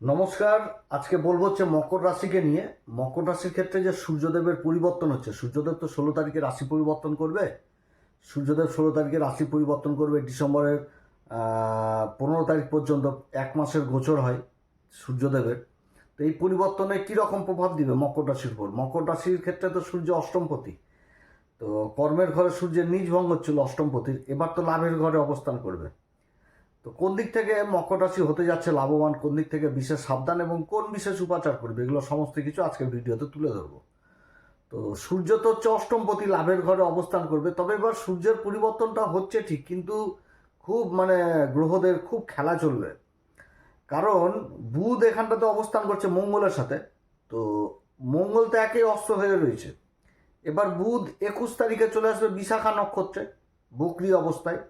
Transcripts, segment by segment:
নমস্কার, আজকে বলব হচ্ছে মকর রাশিকে নিয়ে। মকর রাশির ক্ষেত্রে যে সূর্যদেবের পরিবর্তন হচ্ছে, সূর্যদেব তো ষোলো তারিখে রাশি পরিবর্তন করবে। সূর্যদেব ষোলো তারিখে রাশি পরিবর্তন করবে, ডিসেম্বরের পনেরো তারিখ পর্যন্ত এক মাসের গোচর হয় সূর্যদেবের। তো এই পরিবর্তনে কী রকম প্রভাব দিবে মকর রাশির উপর? মকর রাশির ক্ষেত্রে তো সূর্য অষ্টমপতি। তো কর্মের ঘরে সূর্যের নিজ ভঙ্গ ছিল অষ্টমপতির, এবার তো লাভের ঘরে অবস্থান করবে। তো কোন দিক থেকে মকর রাশি হতে যাচ্ছে, লাভবান কোন দিক থেকে বিশেষ সাবধান এবং কোন বিশেষ উপাচার করবে, এগুলো সমস্ত কিছু আজকের ভিডিওতে তুলে ধরবো। তো সূর্য তো হচ্ছে অষ্টমপতি, লাভের ঘরে অবস্থান করবে, তবে এবার সূর্যের পরিবর্তনটা হচ্ছে ঠিক, কিন্তু খুব মানে গ্রহদের খুব খেলা চলবে। কারণ বুধ এখানটাতে অবস্থান করছে মঙ্গলের সাথে, তো মঙ্গল তো একে অস্ত্র হয়ে রয়েছে। এবার বুধ একুশ তারিখে চলে আসবে বিশাখা নক্ষত্রে, বকরি অবস্থায়।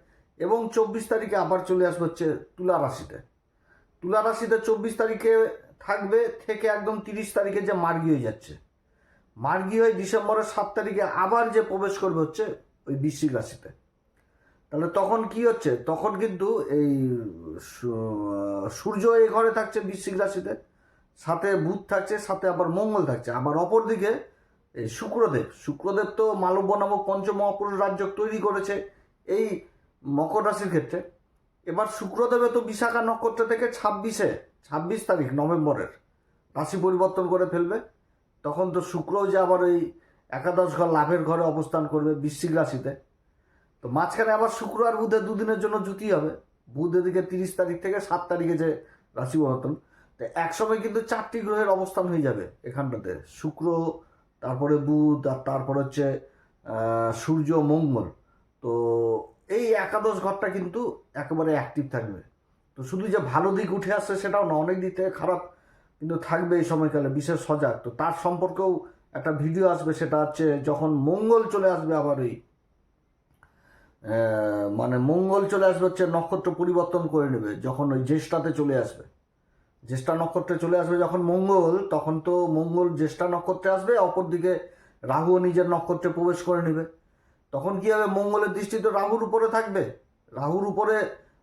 এবং চব্বিশ তারিখে আবার চলে আসবে হচ্ছে তুলা রাশিতে। তুলা রাশিতে চব্বিশ তারিখে থাকবে থেকে একদম তিরিশ তারিখে যে মার্গি হয়ে যাচ্ছে। মার্গি হয়ে ডিসেম্বরের সাত তারিখে আবার যে প্রবেশ করবে হচ্ছে ওই বৃশ্চিক রাশিতে। তাহলে তখন কি হচ্ছে? তখন কিন্তু এই সূর্য এই ঘরে থাকছে বৃশ্চিক রাশিতে, সাথে বুধ থাকছে, সাথে আবার মঙ্গল থাকছে। আবার অপরদিকে এই শুক্রদেব। শুক্রদেব তো মালব্য নামক পঞ্চমহাপুরুষ রাজ্য তৈরি করেছে। এই মকর রাশির ক্ষেত্রে, এবার শুক্রদেবে তো বিশাখা নক্ষত্র থেকে ছাব্বিশে, ছাব্বিশ তারিখ, নভেম্বরের রাশি পরিবর্তন করে ফেলবে। তখন তো শুক্রও যে আবার ওই একাদশ ঘর লাভের ঘরে অবস্থান করবে বৃশ্চিক রাশিতে। তো মাঝখানে আবার শুক্র আর বুধের দুদিনের জন্য জুতি হবে। বুধ এদিকে তিরিশ তারিখ থেকে সাত তারিখে যে রাশি পরিবর্তন। তো একসময় কিন্তু চারটি গ্রহের অবস্থান হয়ে যাবে এখানটাতে। শুক্র, তারপরে বুধ, আর তারপর হচ্ছে সূর্য, মঙ্গল। তো এই একাদশ ঘরটা কিন্তু একেবারে অ্যাক্টিভ থাকবে। তো শুধু যে ভালো দিক উঠে আসছে সেটাও না, অনেক দিক থেকে খারাপ কিন্তু থাকবে এই সময়কালে, বিশেষ সজাগ। তো তার সম্পর্কেও একটা ভিডিও আসবে, সেটা হচ্ছে যখন মঙ্গল চলে আসবে আবার ওই মানে মঙ্গল চলে আসবে হচ্ছে নক্ষত্র পরিবর্তন করে নেবে, যখন ওই জ্যেষ্ঠাতে চলে আসবে। জ্যেষ্ঠা নক্ষত্রে চলে আসবে যখন মঙ্গল, তখন তো মঙ্গল জ্যেষ্ঠা নক্ষত্রে আসবে, অপরদিকে রাহুও নিজের নক্ষত্রে প্রবেশ করে নেবে। তখন কি হবে? মঙ্গলের দৃষ্টি তো রাহুর উপরে থাকবে। রাহুর উপরে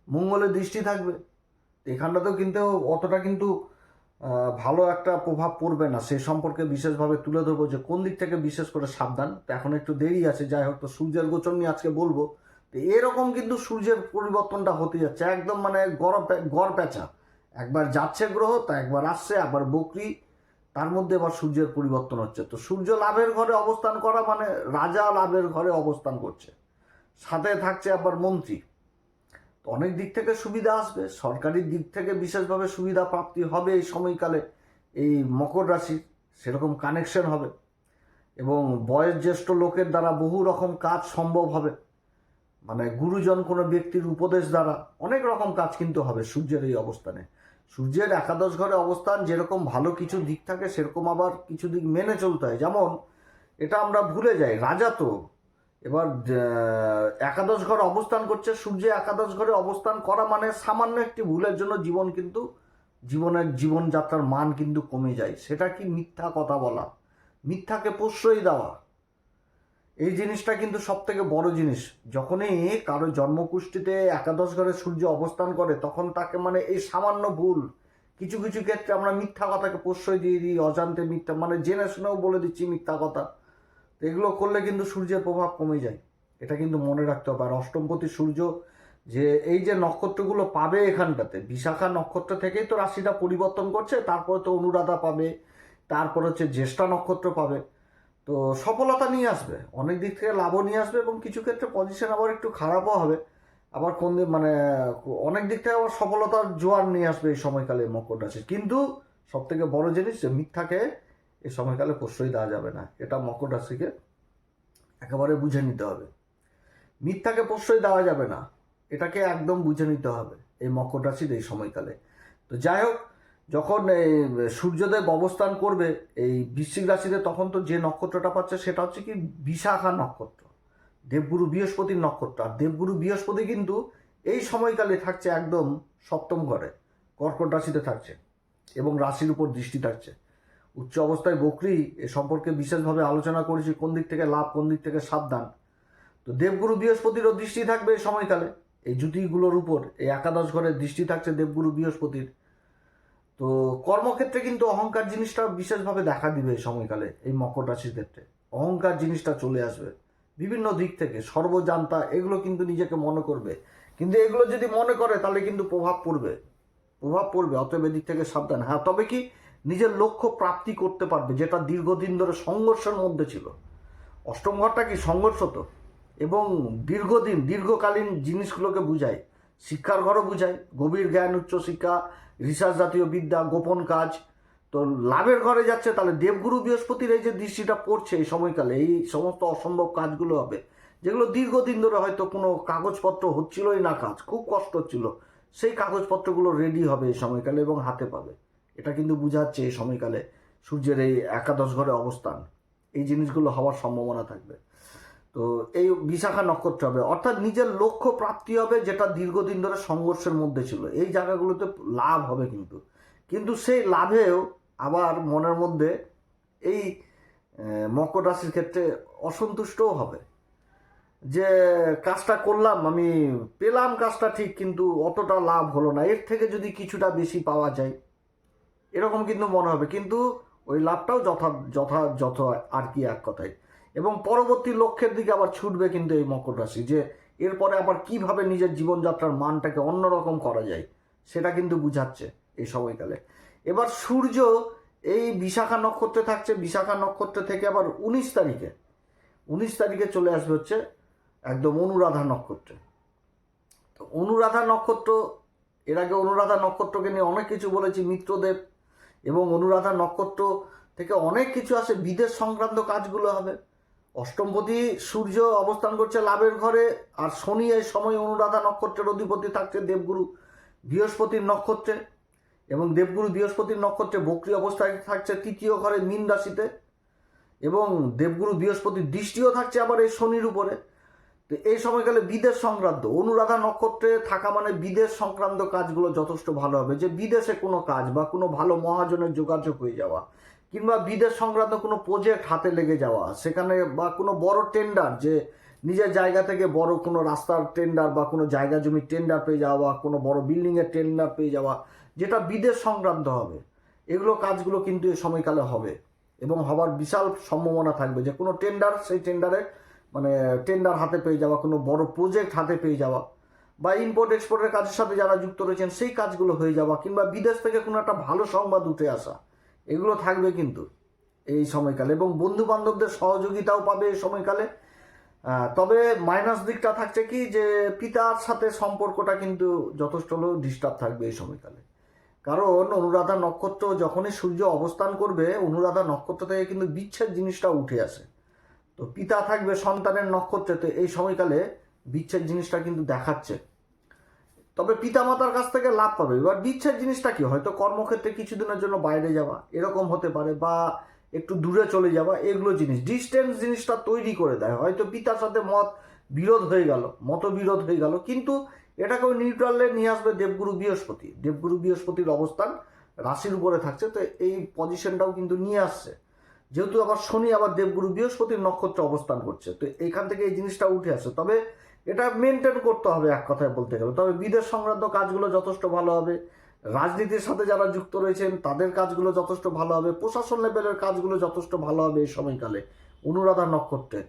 মঙ্গলের দৃষ্টি থাকবে। এখানটাতেও কিন্তু অতটা কিন্তু ভালো একটা প্রভাব পড়বে না। সে সম্পর্কে বিশেষভাবে তুলে ধরবো যে কোন দিক থেকে বিশেষ করে সাবধান। তো এখন একটু দেরি আছে, যাই হোক, তো সূর্যের গোচর নিয়ে আজকে বলব। তো এরকম কিন্তু সূর্যের পরিবর্তনটা হতে যাচ্ছে। একদম মানে গড় গড় প্যাঁচা। একবার যাচ্ছে গ্রহ, তা একবার আসছে, আবার বকরি তার মধ্যে আবার সূর্যের পরিবর্তন হচ্ছে। তো সূর্য লাভের ঘরে অবস্থান করা মানে রাজা লাভের ঘরে অবস্থান করছে। সাথে থাকছে আবার মন্ত্রী। তো অনেক দিক থেকে সুবিধা আসবে। সরকারি দিক থেকে বিশেষভাবে সুবিধা প্রাপ্তি হবে এই সময়কালে। এই মকর রাশি সেরকম কানেকশন হবে এবং বয়োজ্যেষ্ঠ লোকের দ্বারা বহু রকম কাজ সম্ভব হবে। মানে গুরুজন কোনো ব্যক্তির উপদেশ দ্বারা অনেক রকম কাজ কিন্তু হবে সূর্যের এই অবস্থানে। সূর্যের একাদশ ঘরে অবস্থান, যেরকম ভালো কিছু দিক থাকে, সেরকম আবার কিছু দিক মেনে চলতে হয়। যেমন, এটা আমরা ভুলে যাই, রাজা তো। এবার একাদশ ঘরে অবস্থান করছে সূর্য একাদশ ঘরে অবস্থান করা মানে সামান্য একটি ভুলের জন্য জীবন কিন্তু, জীবনের জীবনযাত্রার মান কিন্তু কমে যায়। সেটা কি মিথ্যা কথা বলা? মিথ্যাকে প্রশ্রয় দেওয়া। এই জিনিসটা কিন্তু সব থেকে বড় জিনিস। যখনই কারও জন্মকুষ্ঠিতে একাদশ ঘরে সূর্য অবস্থান করে, তখন তাকে মানে এই সামান্য ভুল, কিছু কিছু ক্ষেত্রে আমরা মিথ্যা কথাকে প্রশ্রয় দিয়ে দিই, অজান্তে মিথ্যা মানে জেনে শুনেও বলে দিচ্ছি মিথ্যা কথা। তো এগুলো করলে কিন্তু সূর্যের প্রভাব কমে যায়। এটা কিন্তু মনে রাখতে হবে। আর অষ্টমপতি সূর্য যে এই যে নক্ষত্রগুলো পাবে এখানটাতে, বিশাখা নক্ষত্র থেকেই তো রাশিটা পরিবর্তন করছে, তারপরে তো অনুরাধা পাবে, তারপর হচ্ছে জ্যেষ্ঠা নক্ষত্র পাবে। তো সফলতা নিয়ে আসবে। অনেক দিক থেকে লাভও নিয়ে আসবে এবং কিছু ক্ষেত্রে পজিশন আবার একটু খারাপও হবে। আবার কোন দিক মানে অনেক দিক থেকে আবার সফলতার জোয়ার নিয়ে আসবে এই সময়কালে মকর রাশি কিন্তু সব থেকে বড় জিনিস যে মিথ্যাকে এই সময়কালে প্রশ্রয় দেওয়া যাবে না। এটা মকর রাশিকে একেবারে বুঝে নিতে হবে। মিথ্যাকে প্রশ্রয় দেওয়া যাবে না। এটাকে একদম বুঝে নিতে হবে এই মকর রাশির এই সময়কালে। তো যাই হোক যখন সূর্যদেব অবস্থান করবে, এই বৃশ্চিক রাশিতে তখন তো যে নক্ষত্রটা পাচ্ছে সেটা হচ্ছে কি বিশাখা নক্ষত্র, দেবগুরু বৃহস্পতির নক্ষত্র। আর দেবগুরু বৃহস্পতি কিন্তু এই সময়কালে থাকছে একদম সপ্তম ঘরে, কর্কট রাশিতে থাকছে এবং রাশির উপর দৃষ্টি থাকছে। উচ্চ অবস্থায় বকরি, এ সম্পর্কে বিশেষভাবে আলোচনা করেছি, কোন দিক থেকে লাভ, কোন দিক থেকে সাবধান। তো দেবগুরু বৃহস্পতিরও দৃষ্টি থাকবে এই সময়কালে, এই জুতিগুলোর উপর, এই একাদশ ঘরের দৃষ্টি থাকছে দেবগুরু বৃহস্পতির। তো কর্মক্ষেত্রে কিন্তু অহংকার জিনিসটা বিশেষভাবে দেখা দিবে এই সময়কালে, এই মকর রাশির ক্ষেত্রে। অহংকার জিনিসটা চলে আসবে বিভিন্ন দিক থেকে, সর্বজান্তা, এগুলো কিন্তু নিজেকে মনে করবে। কিন্তু এগুলো যদি মনে করে, তাহলে কিন্তু প্রভাব পড়বে। প্রভাব পড়বে, অতএব এদিক থেকে সাবধান। হ্যাঁ তবে কি নিজের লক্ষ্য প্রাপ্তি করতে পারবে, যেটা দীর্ঘদিন ধরে সংঘর্ষের মধ্যে ছিল। অষ্টম ঘরটা কি সংঘর্ষ তো? এবং দীর্ঘদিন, দীর্ঘকালীন জিনিসগুলোকে বুঝায়, শিক্ষার ঘরও বুঝায়, গভীর জ্ঞান উচ্চশিক্ষা রিসার্চ জাতীয় বিদ্যা, গোপন কাজ, তো লাভের ঘরে যাচ্ছে, তাহলে দেবগুরু বৃহস্পতির এই যে দৃষ্টিটা পড়ছে এই সময়কালে, এই সমস্ত অসম্ভব কাজগুলো হবে, যেগুলো দীর্ঘদিন ধরে হয়তো কোনো কাগজপত্র হচ্ছিলই না কাজ, খুব কষ্ট হচ্ছিল সেই কাগজপত্রগুলো রেডি হবে এই সময়কালে এবং হাতে পাবে। এটা কিন্তু বুঝাচ্ছে এই সময়কালে সূর্যের এই একাদশ ঘরে অবস্থান, এই জিনিসগুলো হওয়ার সম্ভাবনা থাকবে। তো এই বিশাখা নক্ষত্র হবে। অর্থাৎ নিজের লক্ষ্য প্রাপ্তি হবে যেটা দীর্ঘদিন ধরে সংঘর্ষের মধ্যে ছিল। এই জায়গাগুলোতে লাভ হবে কিন্তু। কিন্তু সেই লাভেও আবার মনের মধ্যে এই মকর রাশির ক্ষেত্রে অসন্তুষ্টও হবে। যে কাজটা করলাম, আমি পেলাম কাজটা ঠিক, কিন্তু অতটা লাভ হলো না। এর থেকে যদি কিছুটা বেশি পাওয়া যায়, এরকম কিন্তু মনে হবে। কিন্তু ওই লাভটাও যথা যথাযথ আর কি এক কথায়। এবং পরবর্তী লক্ষ্যের দিকে আবার ছুটবে কিন্তু এই মকর রাশি, যে এরপরে আবার কীভাবে নিজের জীবনযাত্রার মানটাকে অন্যরকম করা যায়, সেটা কিন্তু বুঝাচ্ছে এই সময়কালে। এবার সূর্য এই বিশাখা নক্ষত্রে থাকছে, বিশাখা নক্ষত্র থেকে আবার উনিশ তারিখে উনিশ তারিখে চলে আসবে হচ্ছে একদম অনুরাধা নক্ষত্রে। তো অনুরাধা নক্ষত্র, এর আগে অনুরাধা নক্ষত্রকে নিয়ে অনেক কিছু বলেছি, মিত্রদেব এবং অনুরাধা নক্ষত্র থেকে অনেক কিছু আসে, বিদেশ সংক্রান্ত কাজগুলো হবে অষ্টমপতি সূর্য অবস্থান করছে লাভের ঘরে, আর শনি এই সময় অনুরাধা নক্ষত্রের অধিপতি থাকছে দেবগুরু বৃহস্পতির নক্ষত্রে। এবং দেবগুরু বৃহস্পতির নক্ষত্রে বক্রি অবস্থায় থাকছে তৃতীয় ঘরে মীন রাশিতে। এবং দেবগুরু বৃহস্পতির দৃষ্টিও থাকছে আবার এই শনির উপরে। তো এই সময়কালে বিদেশ সংক্রান্ত, অনুরাধা নক্ষত্রে থাকা মানে বিদেশ সংক্রান্ত কাজগুলো যথেষ্ট ভালো হবে। যে বিদেশে কোনো কাজ বা কোনো ভালো মহাজনের যোগাযোগ হয়ে যাওয়া কিংবা বিদেশ সংক্রান্ত কোনো প্রজেক্ট হাতে লেগে যাওয়া, সেখানে বা কোনো বড় টেন্ডার যে নিজের জায়গা থেকে বড় কোনো রাস্তার টেন্ডার বা কোনো জায়গা জমির টেন্ডার পেয়ে যাওয়া, কোনো বড় বিল্ডিংয়ের টেন্ডার পেয়ে যাওয়া, যেটা বিদেশ সংক্রান্ত হবে, এগুলো কাজগুলো কিন্তু এই সময়কালে হবে এবং হবার বিশাল সম্ভাবনা থাকবে যে কোনো টেন্ডার সেই টেন্ডারে মানে টেন্ডার হাতে পেয়ে যাওয়া, কোনো বড় প্রজেক্ট হাতে পেয়ে যাওয়া বা ইম্পোর্ট এক্সপোর্টের কাজের সাথে যারা যুক্ত রয়েছেন, সেই কাজগুলো হয়ে যাওয়া কিংবা বিদেশ থেকে কোনো একটা ভালো সংবাদ উঠে আসা। এগুলো থাকবে কিন্তু এই সময়কালে এবং বন্ধু বান্ধবদের সহযোগিতাও পাবে এই সময়কালে। তবে মাইনাস দিকটা থাকছে কি যে পিতার সাথে সম্পর্কটা কিন্তু যথেষ্ট হলেও ডিস্টার্ব থাকবে এই সময়কালে। কারণ অনুরাধা নক্ষত্র যখনই সূর্য অবস্থান করবে, অনুরাধা নক্ষত্র থেকে কিন্তু বিচ্ছেদ জিনিসটা উঠে আসে। তো পিতা থাকবে সন্তানের নক্ষত্রে, তো এই সময়কালে বিচ্ছেদ জিনিসটা কিন্তু দেখাচ্ছে। তবে পিতামাতার কাছ থেকে লাভ পাবে। এবার বিচ্ছেদ জিনিসটা কি? হয়তো কর্মক্ষেত্রে কিছুদিনের জন্য বাইরে যাওয়া, এরকম হতে পারে, বা একটু দূরে চলে যাওয়া, এগুলো জিনিস। ডিস্টেন্স জিনিসটা তৈরি করে দেয়। হয়তো পিতার সাথে মত বিরোধ হয়ে গেল, মতবিরোধ হয়ে গেল, কিন্তু এটাকেও নিউট্রালে নিয়ে আসবে দেবগুরু বৃহস্পতি। দেবগুরু বৃহস্পতির অবস্থান রাশির উপরে থাকছে, তো এই পজিশনটাও কিন্তু নিয়ে আসছে। যেহেতু আবার শনি আবার দেবগুরু বৃহস্পতির নক্ষত্রে অবস্থান করছে, তো এখান থেকে এই জিনিসটা উঠে আসে। তবে এটা মেনটেন করতে হবে এক কথায় বলতে গেলে। তবে বিদেশ সংক্রান্ত কাজগুলো যথেষ্ট ভালো হবে। রাজনীতির সাথে যারা যুক্ত রয়েছেন, তাদের কাজগুলো যথেষ্ট ভালো হবে। প্রশাসন লেভেলের কাজগুলো যথেষ্ট ভালো হবে এই সময়কালে। অনুরাধা নক্ষত্রে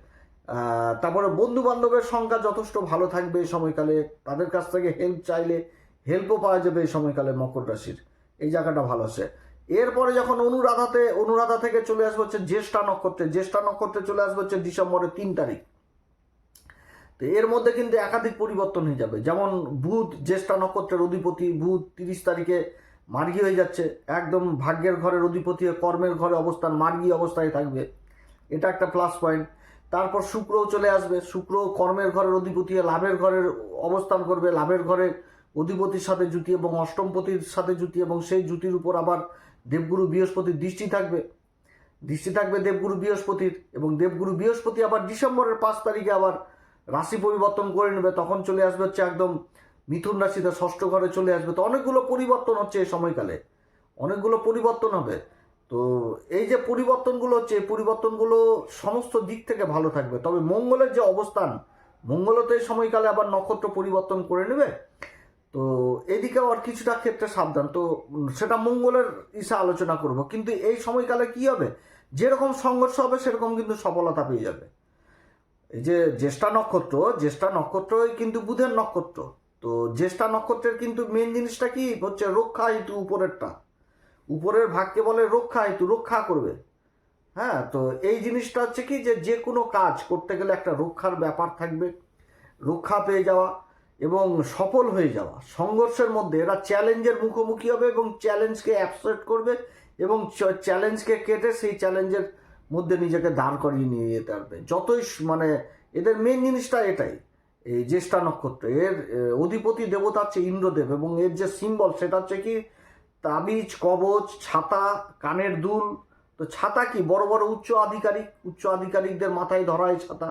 তারপরে বন্ধু বান্ধবের সংখ্যা যথেষ্ট ভালো থাকবে এই সময়কালে। তাদের কাছ থেকে হেল্প চাইলে হেল্পও পাওয়া যাবে এই সময়কালে মকর রাশির। এই জায়গাটা ভালো আছে। এরপরে যখন অনুরাধাতে, অনুরাধা থেকে চলে আসবে হচ্ছে জ্যেষ্ঠা নক্ষত্রে। জ্যেষ্ঠা নক্ষত্রে চলে আসবে হচ্ছে ডিসেম্বরের তিন তারিখ। তো এর মধ্যে কিন্তু একাধিক পরিবর্তন হয়ে যাবে। যেমন বুধ, জ্যেষ্ঠা নক্ষত্রের অধিপতি, বুধ তিরিশ তারিখে মার্গী হয়ে যাচ্ছে। একদম ভাগ্যের ঘরের অধিপতি কর্মের ঘরে অবস্থান, মার্গী অবস্থায় থাকবে। এটা একটা প্লাস পয়েন্ট তারপর শুক্রও চলে আসবে। শুক্র কর্মের ঘরের অধিপতি লাভের ঘরের অবস্থান করবে। লাভের ঘরের অধিপতির সাথে জুতি এবং অষ্টমপতির সাথে জুতি এবং সেই জুতির উপর আবার দেবগুরু বৃহস্পতির দৃষ্টি থাকবে। দৃষ্টি থাকবে দেবগুরু বৃহস্পতির এবং দেবগুরু বৃহস্পতি আবার ডিসেম্বরের পাঁচ তারিখে আবার রাশি পরিবর্তন করে নেবে, তখন চলে আসবে হচ্ছে একদম মিথুন রাশিতে ষষ্ঠ ঘরে চলে আসবে। তো অনেকগুলো পরিবর্তন হচ্ছে এই সময়কালে। অনেকগুলো পরিবর্তন হবে। তো এই যে পরিবর্তনগুলো হচ্ছে, এই পরিবর্তনগুলো সমস্ত দিক থেকে ভালো থাকবে। তবে মঙ্গলের যে অবস্থান, মঙ্গলও তো এই সময়কালে আবার নক্ষত্র পরিবর্তন করে নেবে। তো এদিকেও আর কিছুটা ক্ষেত্রে সাবধান। তো সেটা মঙ্গলের ইসে আলোচনা করব। কিন্তু এই সময়কালে কি হবে? যেরকম সংঘর্ষ হবে, সেরকম কিন্তু সফলতা পেয়ে যাবে। এই যে জ্যেষ্ঠা নক্ষত্র, জ্যেষ্ঠা নক্ষত্রই কিন্তু বুধের নক্ষত্র। তো জ্যেষ্ঠা নক্ষত্রের কিন্তু মেন জিনিসটা কি? হচ্ছে রক্ষা হেতু উপরেরটা। উপরের ভাগকে বলে রক্ষা হেতু, রক্ষা করবে। হ্যাঁ তো এই জিনিসটা হচ্ছে কি যে যে কোনো কাজ করতে গেলে একটা রক্ষার ব্যাপার থাকবে। রক্ষা পেয়ে যাওয়া এবং সফল হয়ে যাওয়া। সংঘর্ষের মধ্যে এরা চ্যালেঞ্জের মুখোমুখি হবে এবং চ্যালেঞ্জকে অ্যাপসেট করবে এবং চ্যালেঞ্জকে কেটে সেই চ্যালেঞ্জের মধ্যে নিজেকে দাঁড় করিয়ে নিয়ে যেতে পারবে যতই মানে এদের মেন জিনিসটা এটাই। এই জ্যেষ্ঠা নক্ষত্র, এর অধিপতি দেবতা হচ্ছে ইন্দ্রদেব এবং এর যে সিম্বল সেটা হচ্ছে কি? তাবিজ, কবচ, ছাতা, কানের দুল। তো ছাতা কি? বড় বড় উচ্চ আধিকারিক, উচ্চ আধিকারিকদের মাথায় ধরা এই ছাতা।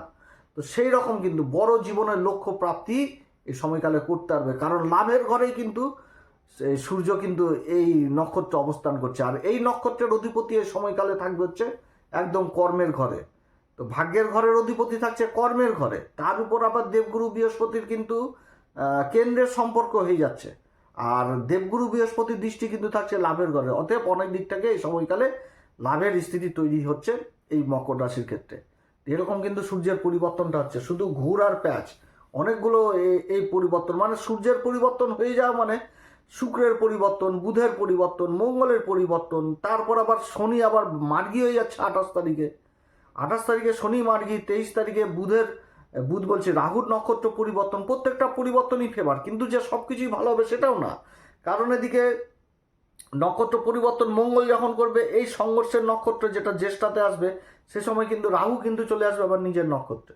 তো সেই রকম কিন্তু বড় জীবনের লক্ষ্য প্রাপ্তি এই সময়কালে করতে পারবে কারণ লাভের ঘরেই কিন্তু সূর্য কিন্তু এই নক্ষত্র অবস্থান করছে। আর এই নক্ষত্রের অধিপতি এই সময়কালে থাকবে হচ্ছে একদম কর্মের ঘরে। তো ভাগ্যের ঘরের অধিপতি থাকছে কর্মের ঘরে। তার উপর আবার দেবগুরু বৃহস্পতির কিন্তু কেন্দ্রের সম্পর্ক হয়ে যাচ্ছে। আর দেবগুরু বৃহস্পতির দৃষ্টি কিন্তু থাকছে লাভের ঘরে। অতএব অনেক দিক থেকে এই সময়কালে লাভের স্থিতি তৈরি হচ্ছে এই মকর রাশির ক্ষেত্রে। এরকম কিন্তু সূর্যের পরিবর্তনটা হচ্ছে। শুধু ঘুর আর প্যাচ, অনেকগুলো এই পরিবর্তন মানে সূর্যের পরিবর্তন হয়ে যাওয়া মানে শুক্রের পরিবর্তন, বুধের পরিবর্তন, মঙ্গলের পরিবর্তন, তারপর আবার শনি আবার মার্গি হয়ে যাচ্ছে আঠাশ তারিখে। আঠাশ তারিখে শনি মার্গি, তেইশ তারিখে বুধের, বুধ বলছে রাহুর নক্ষত্র পরিবর্তন, প্রত্যেকটা পরিবর্তনই ফেভার কিন্তু যে সব কিছুই ভালো হবে সেটাও না। কারণ এদিকে নক্ষত্র পরিবর্তন মঙ্গল যখন করবে, এই সংঘর্ষের নক্ষত্র যেটা জ্যেষ্ঠাতে আসবে, সে সময় কিন্তু রাহু কিন্তু চলে আসবে আবার নিজের নক্ষত্রে।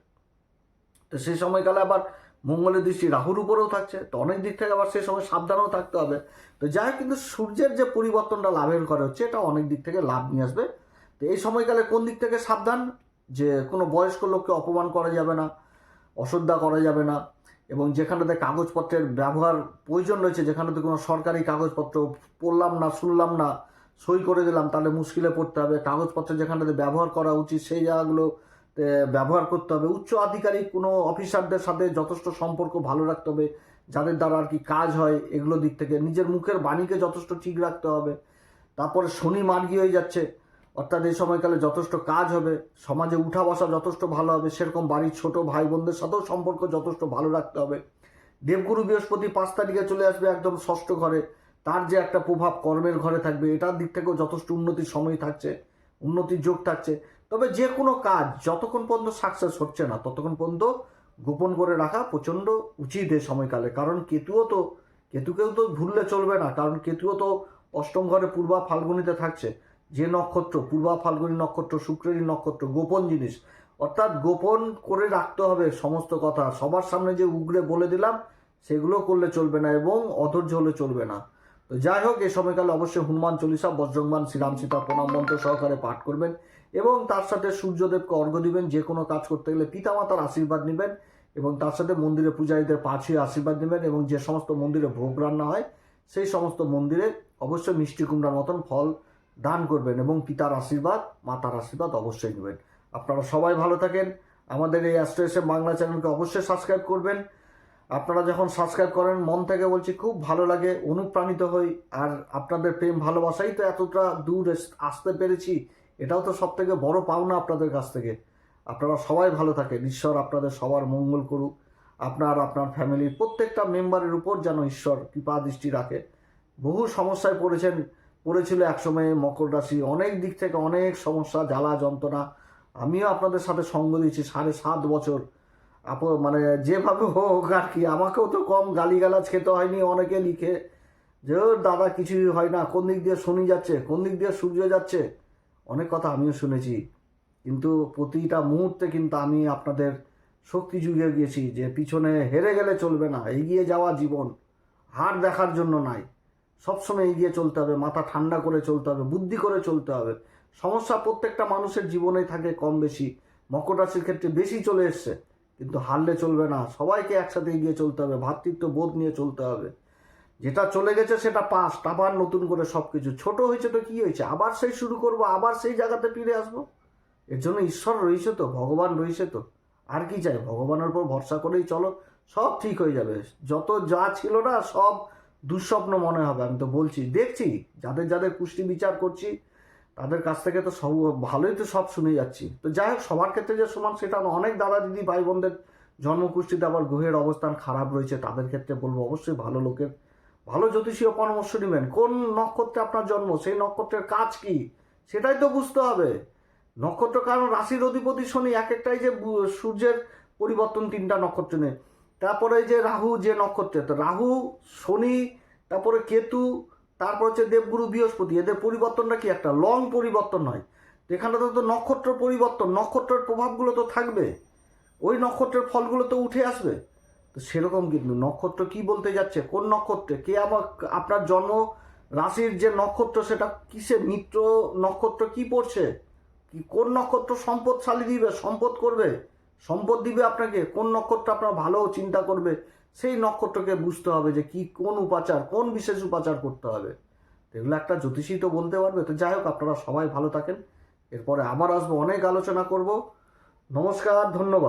তো সেই সময়কালে আবার মঙ্গলের দৃষ্টি রাহুর উপরেও থাকছে, তো অনেক দিক থেকে আবার সেই সময় সাবধানেও থাকতে হবে। তো যাই হোক, কিন্তু সূর্যের যে পরিবর্তনটা লাভের করে হচ্ছে, এটা অনেক দিক থেকে লাভ নিয়ে আসবে। তো এই সময়কালে কোন দিক থেকে সাবধান? যে কোনো বয়স্ক লোককে অপমান করা যাবে না, অশ্রদ্ধা করা যাবে না, এবং যেখানেতে কাগজপত্রের ব্যবহার প্রয়োজন রয়েছে, যেখানেতে কোনো সরকারি কাগজপত্র, পড়লাম না, শুনলাম না, সই করে দিলাম, তাহলে মুশকিলে পড়তে হবে। কাগজপত্র যেখানেতে ব্যবহার করা উচিত, সেই জায়গাগুলো ব্যবহার করতে হবে। উচ্চ আধিকারিক, কোনো অফিসারদের সাথে যথেষ্ট সম্পর্ক ভালো রাখতে হবে। যাদের দ্বারা আর কি কাজ হয়, এগুলো দিক থেকে। নিজের মুখের বাণীকে যথেষ্ট ঠিক রাখতে হবে। তারপরে শনি মার্গি হয়ে যাচ্ছে। অর্থাৎ এই সময়কালে যথেষ্ট কাজ হবে। সমাজে উঠা বসা যথেষ্ট ভালো হবে। সেরকম বাড়ির ছোট ভাই বোনদের সাথেও সম্পর্ক যথেষ্ট ভালো রাখতে হবে। দেবগুরু বৃহস্পতি পাঁচ তারিখে চলে আসবে একদম ষষ্ঠ ঘরে। তার যে একটা প্রভাব কর্মের ঘরে থাকবে, এটার দিক থেকেও যথেষ্ট উন্নতির সময় থাকছে, উন্নতির যোগ থাকছে। তবে যে কোনো কাজ, যতক্ষণ পর্যন্ত সাকসেস হচ্ছে না, ততক্ষণ পর্যন্ত গোপন করে রাখা প্রচণ্ড উচিত এই সময়কালে। কারণ কেতুও তো, কেতুকেও তো ভুললে চলবে না, কারণ কেতুও তো অষ্টম ঘরে পূর্বা ফাল্গুনিতে থাকছে। যে নক্ষত্র, পূর্বা ফাল্গুনি নক্ষত্র, শুক্রেরই নক্ষত্র, গোপন জিনিস। অর্থাৎ গোপন করে রাখতে হবে সমস্ত কথা। সবার সামনে যে উগড়ে বলে দিলাম, সেগুলো করলে চলবে না এবং অধৈর্য হলে চলবে না। তো যাই হোক, এই সময়কালে অবশ্যই হনুমান চল্লিশা বজ্রংবান শ্রীরাম সীতা প্রণাম মন্ত্র সহকারে পাঠ করবেন। এবং তার সাথে সূর্যদেবকে অর্ঘ্য দিবেন, যে কোনো কাজ করতে গেলে পিতামাতার আশীর্বাদ নেবেন এবং তার সাথে মন্দিরে পূজারীদের পাঠিয়ে আশীর্বাদ নেবেন এবং যে সমস্ত মন্দিরে ভোগ রান্না হয়, সেই সমস্ত মন্দিরে অবশ্যই মিষ্টি কুমড়ার মতন ফল দান করবেন এবং পিতার আশীর্বাদ, মাতার আশীর্বাদ অবশ্যই নেবেন। আপনারা সবাই ভালো থাকেন। আমাদের এই অ্যাস্ট্রেসে বাংলা চ্যানেলকে অবশ্যই সাবস্ক্রাইব করবেন। আপনারা যখন সাবস্ক্রাইব করেন, মন থেকে বলছি, খুব ভালো লাগে, অনুপ্রাণিত হই। আর আপনাদের প্রেম ভালোবাসাই তো এতটা দূর আসতে পেরেছি। এটাও তো সব থেকে বড় পাওনা আপনাদের কাছ থেকে। আপনারা সবাই ভালো থাকেন। ঈশ্বর আপনাদের সবার মঙ্গল করুক। আপনার আপনার ফ্যামিলির প্রত্যেকটা মেম্বারের উপর যেন ঈশ্বর কৃপা দৃষ্টি রাখে। বহু সমস্যায় পড়েছেন, পড়েছিল একসময়ে মকর রাশি। অনেক দিক থেকে অনেক সমস্যা, জ্বালা, যন্ত্রণা। আমিও আপনাদের সাথে সঙ্গ দিয়েছি সাড়ে সাত বছর। আপ মানে যেভাবে হোক আর কি, আমাকেও তো কম গালিগালাজ খেতে হয়নি অনেকে লিখে। যে দাদা কিছুই হয় না। কোন দিক দিয়ে শনি যাচ্ছে? কোন দিক দিয়ে সূর্য যাচ্ছে? অনেক কথা আমিও শুনেছি। কিন্তু প্রতিটা মুহূর্তে কিন্তু আমি আপনাদের শক্তি জুগিয়ে গিয়েছি যে পিছনে হেরে গেলে চলবে না, এগিয়ে যাওয়া জীবন হার দেখার জন্য নাই। সবসময় এগিয়ে চলতে হবে, মাথা ঠান্ডা করে চলতে হবে, বুদ্ধি করে চলতে হবে। সমস্যা প্রত্যেকটা মানুষের জীবনেই থাকে কম বেশি। মকর রাশির ক্ষেত্রে বেশি চলে এসছে, কিন্তু হারলে চলবে না। সবাইকে একসাথে এগিয়ে চলতে হবে ভ্রাতৃত্ব বোধ নিয়ে চলতে হবে। যেটা চলে গেছে সেটা পাস আবার নতুন করে সব কিছু ছোট হয়েছে তো কি হয়েছে? আবার সেই শুরু করব, আবার সেই জায়গাতে ফিরে আসব? এর জন্য ঈশ্বর রয়েছে তো, ভগবান রয়েছে তো। আর কি চাই? ভগবানের উপর ভরসা করেই চলো, সব ঠিক হয়ে যাবে। যত যা ছিল না, সব দুঃস্বপ্ন মনে হবে, আমি তো বলছি। দেখছি, যাদের যাদের কুষ্টি বিচার করছি, তাদের কাছ থেকে তো সব, ভালোই তো সব শুনে যাচ্ছি। তো যাই হোক, সবার ক্ষেত্রে যে সমান, সেটা। অনেক দাদা দিদি, ভাই বোনদের জন্মকুষ্ঠিতে আবার গ্রহের অবস্থান খারাপ রয়েছে, তাদের ক্ষেত্রে বলব, অবশ্যই ভালো লোকের ভালো জ্যোতিষীয় পরামর্শ নেবেন। কোন নক্ষত্রে আপনার জন্ম? সেই নক্ষত্রের কাজ কি? সেটাই তো বুঝতে হবে। নক্ষত্র কারণ রাশির অধিপতি শনি, এক একটাই যে সূর্যের পরিবর্তন তিনটা নক্ষত্র নেই তারপরে যে রাহু যে নক্ষত্রে, তো রাহু, শনি, তারপরে কেতু, তারপর হচ্ছে দেবগুরু, বৃহস্পতি। এদের পরিবর্তনটা কি? একটা লং পরিবর্তন হয়। এখানে তো তো নক্ষত্র পরিবর্তন, নক্ষত্রের প্রভাবগুলো তো থাকবে। ওই নক্ষত্রের ফলগুলো তো উঠে আসবে। তো সেরকম কিন্তু নক্ষত্র কি বলতে যাচ্ছে? কোন নক্ষত্রে? কে আমার, আপনার জন্ম রাশির যে নক্ষত্র, সেটা কিসে? মিত্র নক্ষত্র কি পড়ছে? কি, কোন নক্ষত্র সম্পদশালী দিবে, সম্পদ করবে? সম্পদ দিবে আপনাকে? কোন নক্ষত্র আপনার ভালো চিন্তা করবে? সেই নক্ষত্রকে বুঝতে হবে যে কি, কোন উপাচার, কোন বিশেষ উপাচার করতে হবে। এগুলো একটা জ্যোতিষী তো বলতে পারবে। তো যাই হোক, আপনারা সবাই ভালো থাকেন। এরপরে আবার আসব, অনেক আলোচনা করব। নমস্কার, ধন্যবাদ।